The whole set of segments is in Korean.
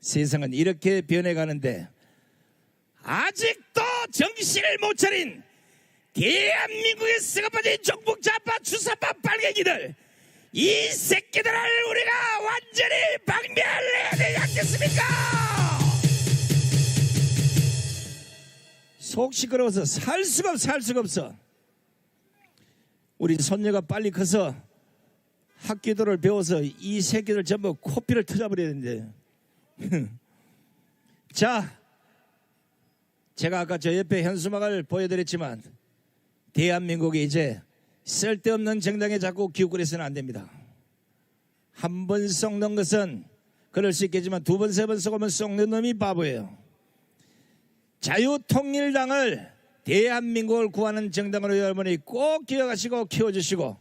세상은 이렇게 변해가는데 아직도 정신을 못 차린 대한민국의 썩어 빠진 정북 좌파 주사파 빨갱이들 이 새끼들을 우리가 완전히 박멸해야 되지 않겠습니까? 속 시끄러워서 살 수가 없어 살 수가 없어 우리 손녀가 빨리 커서 학기도를 배워서 이 새끼들 전부 코피를 터져버려야 되는데 자 제가 아까 저 옆에 현수막을 보여드렸지만 대한민국이 이제 쓸데없는 정당에 자꾸 기웃거려서는 안 됩니다. 한 번 썩는 것은 그럴 수 있겠지만 두 번 세 번 썩으면 썩는 놈이 바보예요. 자유통일당을 대한민국을 구하는 정당으로 여러분이 꼭 기억하시고 키워주시고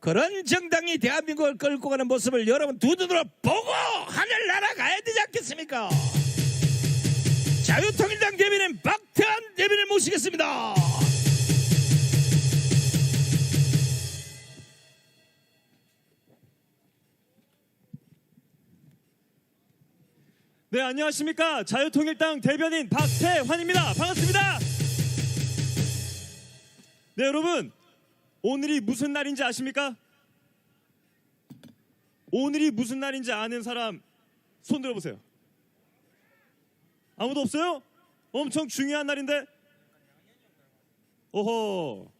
그런 정당이 대한민국을 끌고 가는 모습을 여러분 두 눈으로 보고 하늘 날아가야 되지 않겠습니까? 자유통일당 대변인 박태환 대변인을 모시겠습니다. 네, 안녕하십니까. 자유통일당 대변인 박태환입니다. 반갑습니다. 네, 여러분. 오늘이 무슨 날인지 아십니까? 오늘이 무슨 날인지 아는 사람 손 들어보세요. 아무도 없어요? 엄청 중요한 날인데? 오호.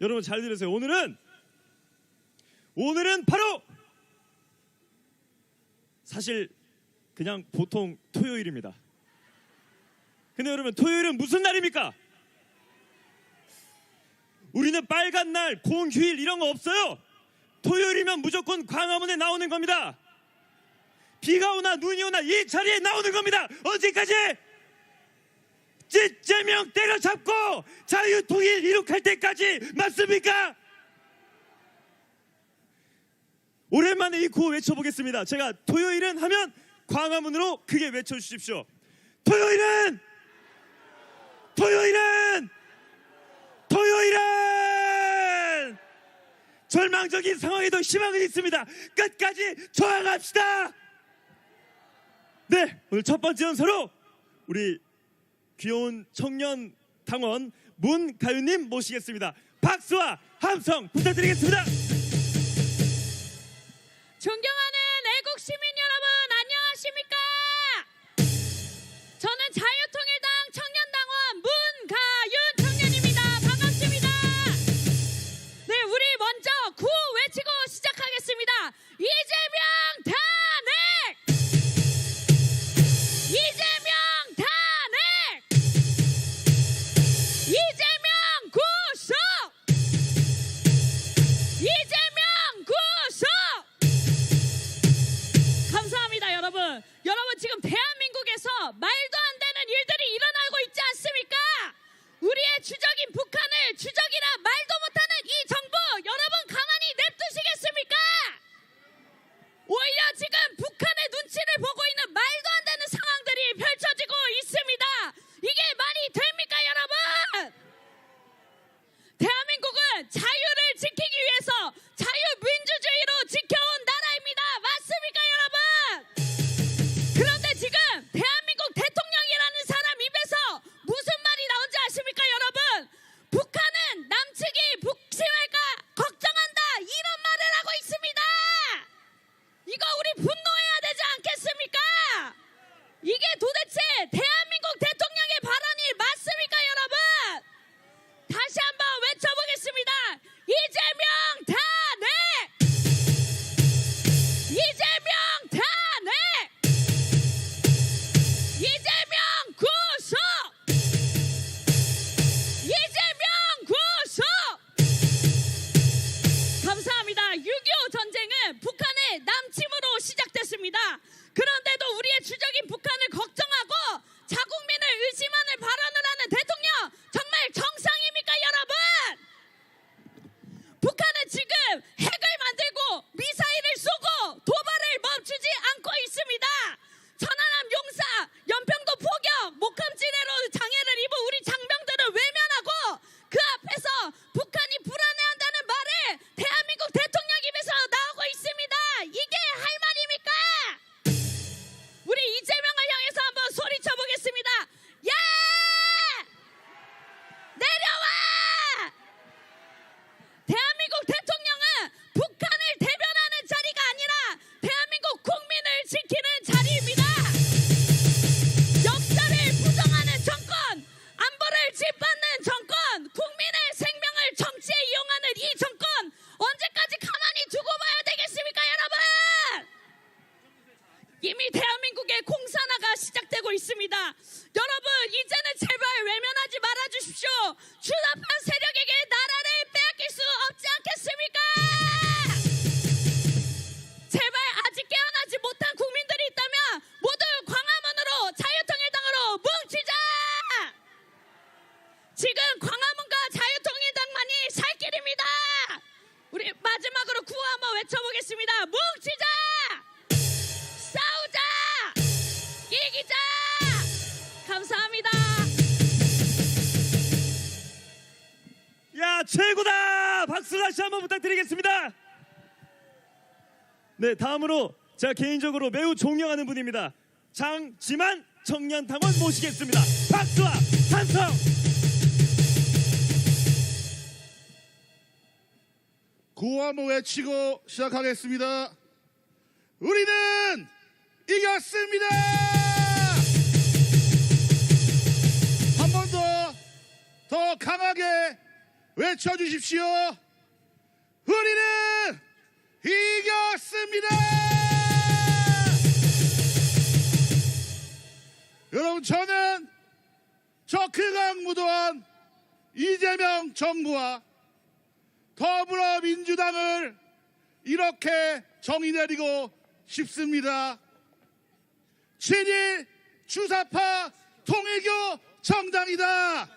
여러분 잘 들으세요. 오늘은 오늘은 바로 사실 그냥 보통 토요일입니다. 근데 여러분 토요일은 무슨 날입니까? 우리는 빨간 날, 공휴일 이런 거 없어요. 토요일이면 무조건 광화문에 나오는 겁니다. 비가 오나 눈이 오나 이 자리에 나오는 겁니다. 언제까지? 찌제명 때려잡고 자유통일 이룩할 때까지 맞습니까? 오랜만에 이 구호 외쳐보겠습니다. 제가 토요일은 하면 광화문으로 크게 외쳐주십시오. 토요일은 토요일은 토요일은 절망적인 상황에도 희망은 있습니다. 끝까지 저항합시다. 네, 오늘 첫 번째 연서로 우리 귀여운 청년 당원 문가윤님 모시겠습니다. 박수와 함성 부탁드리겠습니다. 존경 박수 다시 한번 부탁드리겠습니다 네 다음으로 제가 개인적으로 매우 존경하는 분입니다 장지만 청년당원 모시겠습니다 박수와 찬성 구호 한번 외치고 시작하겠습니다. 우리는 이겼습니다! 한 번 더, 더 강하게 외쳐주십시오. 우리는 이겼습니다! 여러분, 저는 저 극악무도한 이재명 정부와 더불어민주당을 이렇게 정의 내리고 싶습니다. 7일 주사파 통일교 정당이다.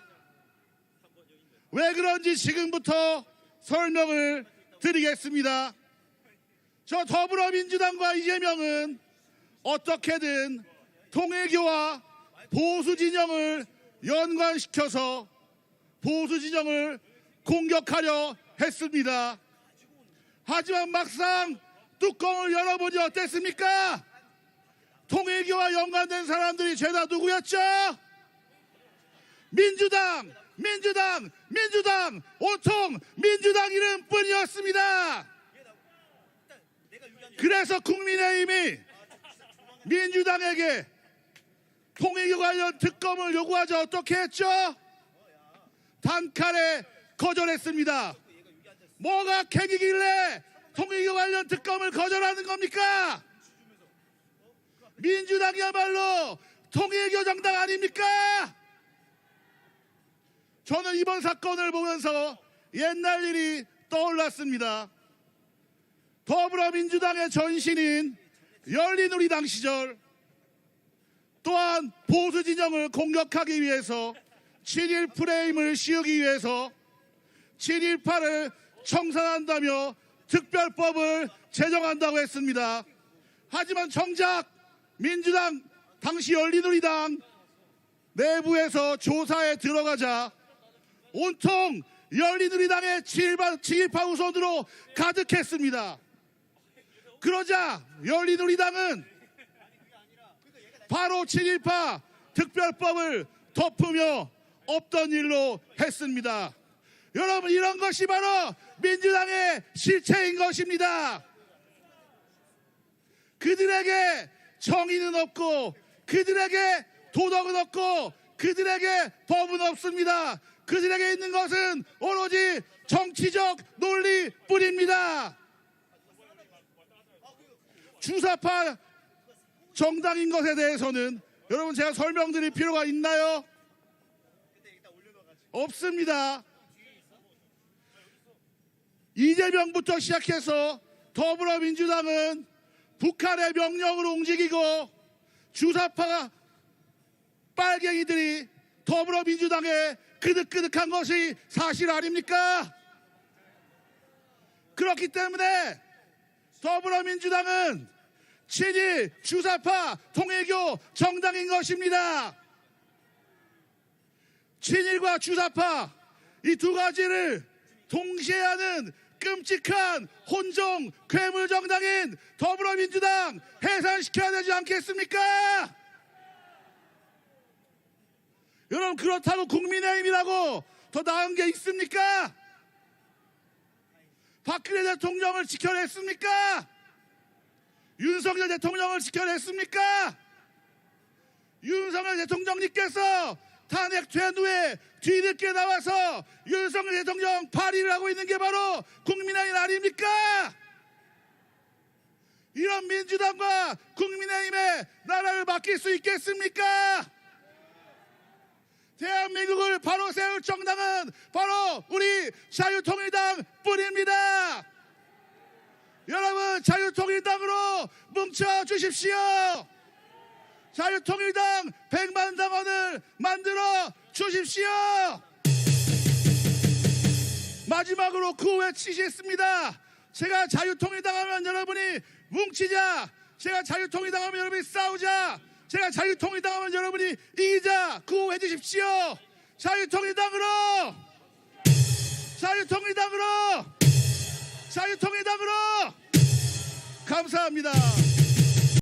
왜 그런지 지금부터 설명을 드리겠습니다. 저 더불어민주당과 이재명은 어떻게든 통일교와 보수 진영을 연관시켜서 보수 진영을 공격하려 했습니다. 하지만 막상 뚜껑을 열어보니 어땠습니까? 통일교와 연관된 사람들이 죄다 누구였죠? 민주당, 민주당, 민주당, 온통 민주당 이름뿐이었습니다. 그래서 국민의힘이 민주당에게 통일교 관련 특검을 요구하자 어떻게 했죠? 단칼에 거절했습니다. 뭐가 캐기길래 통일교 관련 특검을 거절하는 겁니까? 민주당이야말로 통일교 정당 아닙니까? 저는 이번 사건을 보면서 옛날 일이 떠올랐습니다. 더불어민주당의 전신인 열린우리당 시절 또한 보수 진영을 공격하기 위해서 7.1 프레임을 씌우기 위해서 7.18을 청산한다며 특별법을 제정한다고 했습니다. 하지만 정작 민주당 당시 열린우리당 내부에서 조사에 들어가자 온통 열린우리당의 7.18 우선으로 가득했습니다. 그러자 열린우리당은 바로 7.18 특별법을 덮으며 없던 일로 했습니다. 여러분 이런 것이 바로 민주당의 실체인 것입니다. 그들에게 정의는 없고 그들에게 도덕은 없고 그들에게 법은 없습니다. 그들에게 있는 것은 오로지 정치적 논리뿐입니다. 주사파 정당인 것에 대해서는 여러분 제가 설명드릴 필요가 있나요? 없습니다. 이재명부터 시작해서 더불어민주당은 북한의 명령으로 움직이고 주사파 빨갱이들이 더불어민주당에 그득그득한 것이 사실 아닙니까? 그렇기 때문에 더불어민주당은 친일 주사파 통일교 정당인 것입니다. 친일과 주사파 이 두 가지를 동시에 하는 끔찍한 혼종 괴물 정당인 더불어민주당 해산시켜야 되지 않겠습니까? 여러분 그렇다고 국민의힘이라고 더 나은 게 있습니까? 박근혜 대통령을 지켜냈습니까? 윤석열 대통령을 지켜냈습니까? 윤석열 대통령님께서 탄핵된 후에 뒤늦게 나와서 윤석열 대통령 발의를 하고 있는 게 바로 국민의힘 아닙니까? 이런 민주당과 국민의힘에 나라를 맡길 수 있겠습니까? 대한민국을 바로 세울 정당은 바로 우리 자유통일당 뿐입니다. 여러분 자유통일당으로 뭉쳐 주십시오. 자유통일당 백만당원을 만들어 주십시오. 마지막으로 그 외치겠습니다. 제가 자유통일당 하면 여러분이 뭉치자. 제가 자유통일당 하면 여러분이 싸우자. 제가 자유통일당 하면 여러분이 이기자. 구호 해 주십시오. 자유통일당으로! 자유통일당으로! 자유통일당으로! 감사합니다.